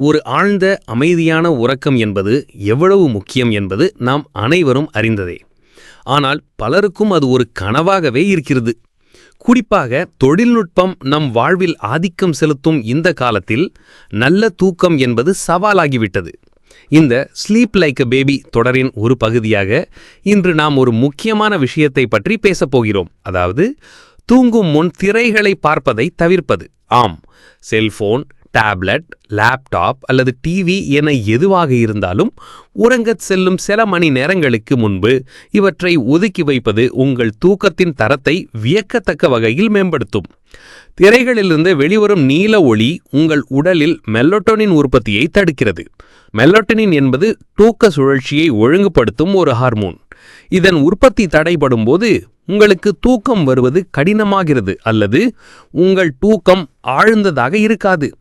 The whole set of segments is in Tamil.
ஒரு ஆழ்ந்த அமைதியான உறக்கம் என்பது எவ்வளவு முக்கியம் என்பது நாம் அனைவரும் அறிந்ததே. ஆனால் பலருக்கும் அது ஒரு கனவாகவே இருக்கிறது. குறிப்பாக தொழில்நுட்பம் நம் வாழ்வில் ஆதிக்கம் செலுத்தும் இந்த காலத்தில் நல்ல தூக்கம் என்பது சவாலாகிவிட்டது. இந்த ஸ்லீப் லைக் அ பேபி தொடரின் ஒரு பகுதியாக இன்று நாம் ஒரு முக்கியமான விஷயத்தை பற்றி பேசப்போகிறோம் அதாவது தூங்கும் முன் திரைகளை பார்ப்பதை தவிர்ப்பது. ஆம் செல்போன் டேப்லெட் லேப்டாப் அல்லது டிவி என எதுவாக இருந்தாலும் உறங்கச் செல்லும் சில மணி நேரங்களுக்கு முன்பு இவற்றை ஒதுக்கி வைப்பது உங்கள் தூக்கத்தின் தரத்தை வியக்கத்தக்க வகையில் மேம்படுத்தும். திரைகளிலிருந்து வெளிவரும் நீல ஒளி உங்கள் உடலில் மெல்லோட்டோனின் உற்பத்தியை தடுக்கிறது. மெல்லோட்டனின் என்பது தூக்க சுழற்சியை ஒழுங்குபடுத்தும் ஒரு ஹார்மோன். இதன் உற்பத்தி தடைபடும் போது உங்களுக்கு தூக்கம் வருவது கடினமாகிறது அல்லது உங்கள் தூக்கம் ஆழ்ந்ததாக இருக்காது.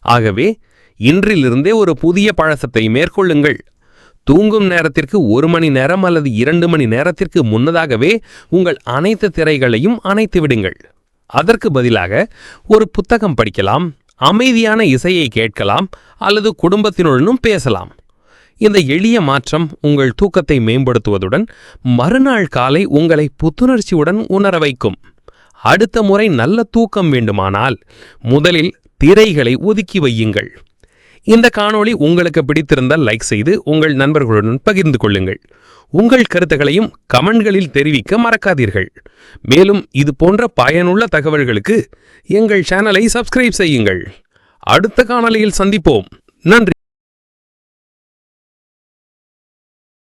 ஆகவே இன்றிலிருந்தே ஒரு புதிய பழசத்தை மேற்கொள்ளுங்கள். தூங்கும் நேரத்திற்கு ஒரு மணி நேரம் அல்லது இரண்டு மணி நேரத்திற்கு முன்னதாகவே உங்கள் அனைத்து திரைகளையும் அணைத்து விடுங்கள். அதற்கு பதிலாக ஒரு புத்தகம் படிக்கலாம் அமைதியான இசையை கேட்கலாம் அல்லது குடும்பத்தினுடனும் பேசலாம். இந்த எளிய மாற்றம் உங்கள் தூக்கத்தை மேம்படுத்துவதுடன் மறுநாள் காலை உங்களை புத்துணர்ச்சியுடன் உணர வைக்கும். அடுத்த முறை நல்ல தூக்கம் வேண்டுமானால் முதலில் திரைகளை ஒதுக்கி வையுங்கள். இந்த காணொளி உங்களுக்கு பிடித்திருந்தால் லைக் செய்து உங்கள் நண்பர்களுடன் பகிர்ந்து கொள்ளுங்கள். உங்கள் கருத்துக்களையும் கமெண்ட்களில் தெரிவிக்க மறக்காதீர்கள். மேலும் இது போன்ற பயனுள்ள தகவல்களுக்கு எங்கள் சேனலை சப்ஸ்கிரைப் செய்யுங்கள். அடுத்த காணொளியில் சந்திப்போம். நன்றி.